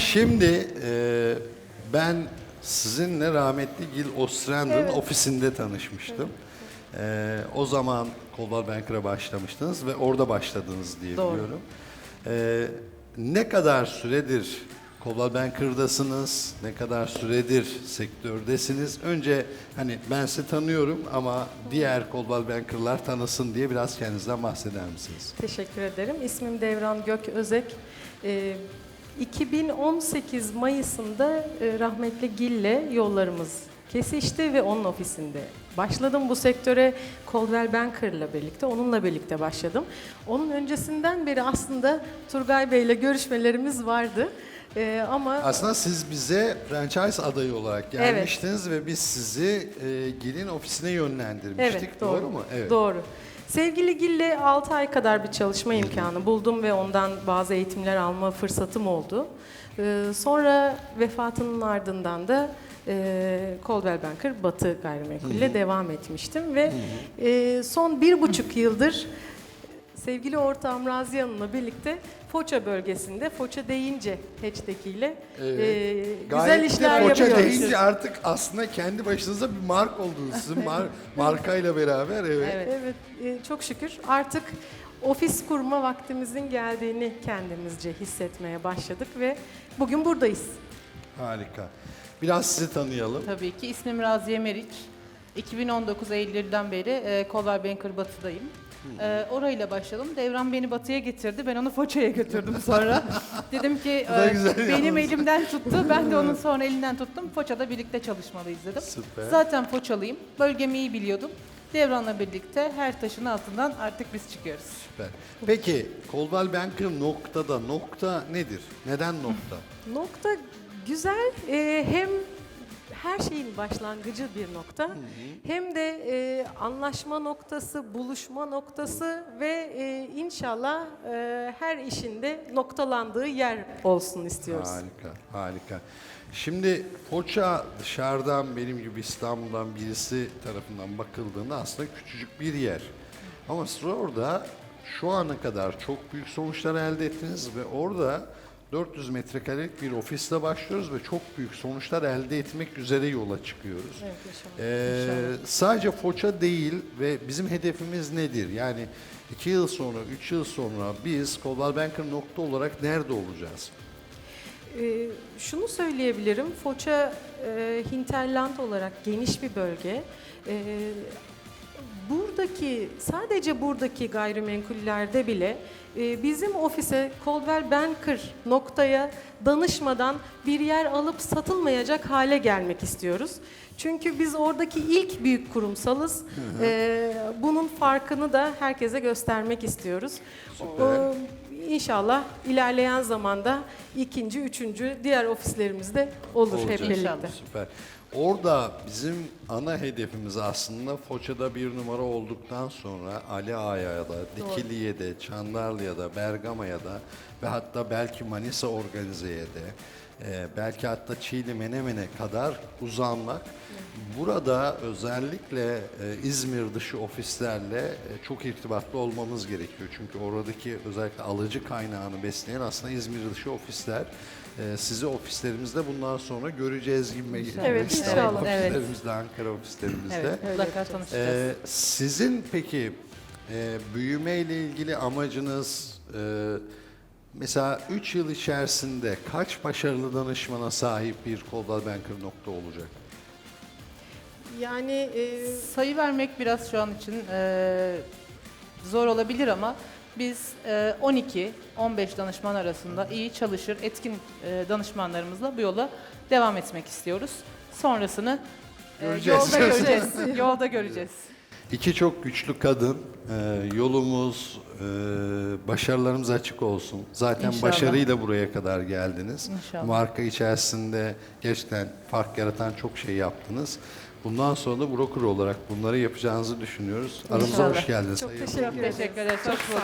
Şimdi e, ben sizinle rahmetli Gil Ostrand'ın ofisinde tanışmıştım. E, o zaman Coldwell Banker'a başlamıştınız ve orada başladınız diye Doğru. biliyorum. E, ne kadar süredir Coldwell Banker'dasınız? Ne kadar süredir sektördesiniz? Önce hani ben sizi tanıyorum ama diğer Coldwell Banker'lar tanısın diye biraz kendinizden bahseder misiniz? Teşekkür ederim. İsmim Devran Gök Özek. Ee, 2018 Mayıs'ında e, rahmetli Gil'le yollarımız kesişti ve onun ofisinde başladım bu sektöre Coldwell Banker'la birlikte, onunla birlikte başladım. Onun öncesinden beri aslında Turgay Bey'le görüşmelerimiz vardı. Ee, ama Aslında siz bize franchise adayı olarak Evet. gelmiştiniz ve biz sizi e, Gil'in ofisine yönlendirmiştik. Evet, doğru. mu? Evet. Doğru. Sevgili Gil'le 6 ay kadar bir çalışma imkanı buldum ve ondan bazı eğitimler alma fırsatım oldu. Ee, sonra vefatının ardından da e, Coldwell Banker Batı Gayrimenkul'le devam etmiştim ve e, son bir buçuk yıldır sevgili ortağım Razi Hanım'la birlikte Foça bölgesinde, Foça deyince hatch'tekiyle Evet. e, güzel Gayet de işler Foça yapıyoruz. deyince artık aslında kendi başınıza bir mark oldunuz. Sizin mar- markayla beraber evet. Evet, evet e, çok şükür artık ofis kurma vaktimizin geldiğini kendimizce hissetmeye başladık ve bugün buradayız. Harika. Biraz sizi tanıyalım. Tabii ki. İsmim Raziye Meriç. 2019 Eylül'den beri e, Coldwell Banker Batı'dayım. E, orayla başladım. Devran beni Batı'ya getirdi. Ben onu Foça'ya götürdüm sonra. Dedim ki e, güzel benim yalnız. elimden tuttu. Ben de onun sonra elinden tuttum. Foça'da birlikte çalışmalıyız dedim. Süper. Zaten Foçalıyım. Bölgemi iyi biliyordum. Devran'la birlikte her taşın altından artık biz çıkıyoruz. Süper. Peki Coldwell Banker noktada nokta nedir? Neden nokta? Nokta güzel e, hem her şeyin başlangıcı bir nokta hem de e, anlaşma noktası, buluşma noktası ve e, inşallah e, her işinde noktalandığı yer olsun istiyoruz. Harika, harika. Şimdi Foça dışarıdan benim gibi İstanbul'dan birisi tarafından bakıldığında aslında küçücük bir yer. Ama siz orada şu ana kadar çok büyük sonuçlar elde ettiniz ve orada 400 metrekarelik bir ofisle başlıyoruz ve çok büyük sonuçlar elde etmek üzere yola çıkıyoruz. Evet, inşallah. Ee, sadece Foça değil ve bizim hedefimiz nedir? Yani iki yıl sonra, üç yıl sonra biz Coldwell Banker nokta olarak nerede olacağız? Ee, şunu söyleyebilirim, Foça e, hinterland olarak geniş bir bölge. Ee, buradaki, sadece buradaki gayrimenkullerde bile e, bizim ofise Coldwell Banker noktaya danışmadan bir yer alıp satılmayacak hale gelmek istiyoruz. Çünkü biz oradaki ilk büyük kurumsalız. Ee, bunun farkını da herkese göstermek istiyoruz. Süper. Ee, İnşallah ilerleyen zamanda ikinci, üçüncü diğer ofislerimizde olur hep Olacak. birlikte. İnşallah. Süper. Orada bizim ana hedefimiz aslında Foça'da bir numara olduktan sonra Ali Ağa'ya da, Dikili'ye de, Çandarlı'ya da, Bergama'ya da ve hatta belki Manisa Organize'ye de, e, belki hatta Çiğli Menemen'e kadar uzanmak. Burada özellikle e, İzmir dışı ofislerle e, çok irtibatlı olmamız gerekiyor. Çünkü oradaki özellikle alıcı kaynağını besleyen aslında İzmir dışı ofisler. E, sizi ofislerimizde bundan sonra göreceğiz gibi. Evet, İstanbul inşallah. Evet. ofislerimizde, Ankara ofislerimizde. Evet, mutlaka tanışacağız. Ee, sizin peki e, büyüme ile ilgili amacınız e, mesela 3 yıl içerisinde kaç başarılı danışmana sahip bir Coldwell Banker nokta olacak? Yani e, Sayı vermek biraz şu an için e, zor olabilir ama biz e, 12-15 danışman arasında iyi çalışır, etkin e, danışmanlarımızla bu yola devam etmek istiyoruz. Sonrasını e, Göreceğiz. yolda göreceğiz. yolda göreceğiz. İki çok güçlü kadın, e, yolumuz, e, başarılarımız açık olsun. Zaten İnşallah. başarıyla buraya kadar geldiniz. İnşallah. Marka içerisinde gerçekten fark yaratan çok şey yaptınız. Bundan sonra da broker olarak bunları yapacağınızı düşünüyoruz. Aramıza İnşallah. hoş geldiniz. çok teşekkür ederim. Teşekkür ederiz. Çok sağ olun.